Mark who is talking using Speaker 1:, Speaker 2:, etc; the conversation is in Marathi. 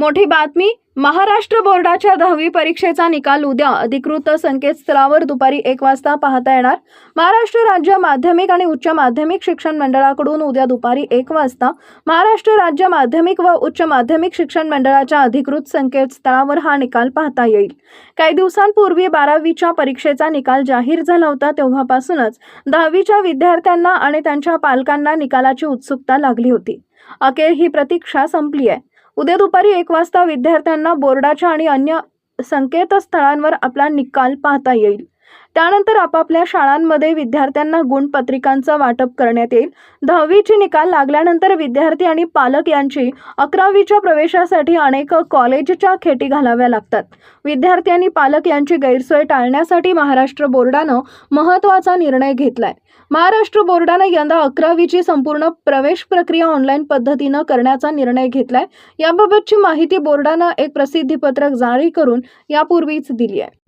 Speaker 1: मोठी बातमी महाराष्ट्र बोर्डाच्या दहावी परीक्षेचा निकाल उद्या अधिकृत संकेतस्थळावर दुपारी एक वाजता पाहता येणार महाराष्ट्र राज्य माध्यमिक आणि उच्च माध्यमिक शिक्षण मंडळाकडून उद्या दुपारी एक वाजता महाराष्ट्र राज्य माध्यमिक व उच्च माध्यमिक शिक्षण मंडळाच्या अधिकृत संकेतस्थळावर हा निकाल पाहता येईल काही दिवसांपूर्वी बारावीच्या परीक्षेचा निकाल जाहीर झाला होता तेव्हापासूनच दहावीच्या विद्यार्थ्यांना आणि त्यांच्या पालकांना निकालाची उत्सुकता लागली होती अखेर ही प्रतीक्षा संपली आहे उद्या दुपारी एक वाजता विद्यार्थ्यांना बोर्डाच्या आणि अन्य संकेतस्थळांवर आपला निकाल पाहता येईल त्यानंतर आपापल्या शाळांमध्ये विद्यार्थ्यांना गुणपत्रिकांचं वाटप करण्यात येईल दहावीचे निकाल लागल्यानंतर विद्यार्थी आणि पालक यांची अकरावीच्या प्रवेशासाठी अनेक कॉलेजच्या खेटी घालाव्या लागतात विद्यार्थी आणि पालक यांची गैरसोय टाळण्यासाठी महाराष्ट्र बोर्डानं महत्त्वाचा निर्णय घेतलाय महाराष्ट्र बोर्डानं यंदा अकरावीची संपूर्ण प्रवेश प्रक्रिया ऑनलाईन पद्धतीनं करण्याचा निर्णय घेतलाय याबाबतची माहिती बोर्डानं एक प्रसिद्धी जारी करून यापूर्वीच दिली आहे